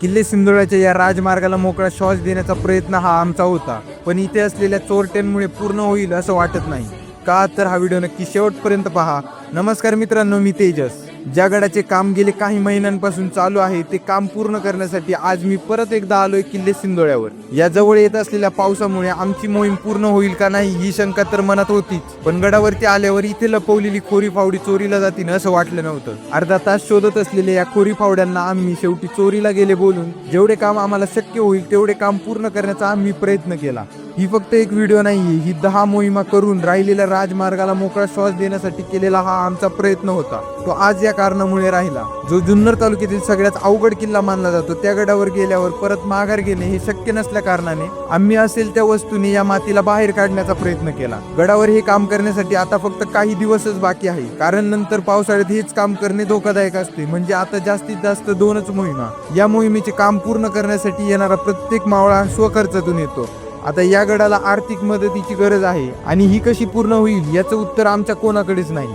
किल्ले सिंधुळ्याच्या या राजमार्गाला मोकळा श्वास देण्याचा प्रयत्न हा आमचा होता. पण इथे असलेल्या चोरट्यांमुळे पूर्ण होईल असं वाटत नाही. का तर हा व्हिडिओ नक्की शेवटपर्यंत पहा. नमस्कार मित्रांनो मी तेजस. ज्या गडाचे काम गेले काही महिन्यांपासून चालू आहे ते काम पूर्ण करण्यासाठी आज मी परत एकदा आलोय किल्ले सिंदोळ्यावर या जवळ येत असलेल्या पावसामुळे आमची मोहीम पूर्ण होईल का नाही ही शंका तर मनात होतीच. पण गडावरती आल्यावर इथे लपवलेली खोरी फावडी चोरीला जातील असं वाटलं नव्हतं. अर्धा तास शोधत असलेल्या या खोरी फावड्यांना आम्ही शेवटी चोरीला गेले बोलून जेवढे काम आम्हाला शक्य होईल तेवढे काम पूर्ण करण्याचा आम्ही प्रयत्न केला. ही फक्त एक व्हिडिओ नाहीये. ही दहा मोहिमा करून राहिलेल्या राजमार्गाला मोकळा श्वास देण्यासाठी केलेला हा आमचा प्रयत्न होता. तो आज या कारणामुळे राहिला. जो जुन्नर तालुक्यातील सगळ्यात अवघड किल्ला मानला जातो त्या गडावर गेल्यावर परत माघार घेणे हे शक्य नसल्या कारणाने आम्ही असेल त्या वस्तूने या मातीला बाहेर काढण्याचा प्रयत्न केला. गडावर हे काम करण्यासाठी आता फक्त काही दिवसच बाकी आहे. कारण नंतर पावसाळ्यात हेच काम करणे धोकादायक असते. म्हणजे आता जास्तीत जास्त दोनच मोहिमा. या मोहिमेचे काम पूर्ण करण्यासाठी येणारा प्रत्येक मावळा स्वखर्चातून येतो. आता या गडाला आर्थिक मदतीची गरज आहे आणि ही कशी पूर्ण होईल याचं उत्तर आमच्या कोणाकडेच नाही.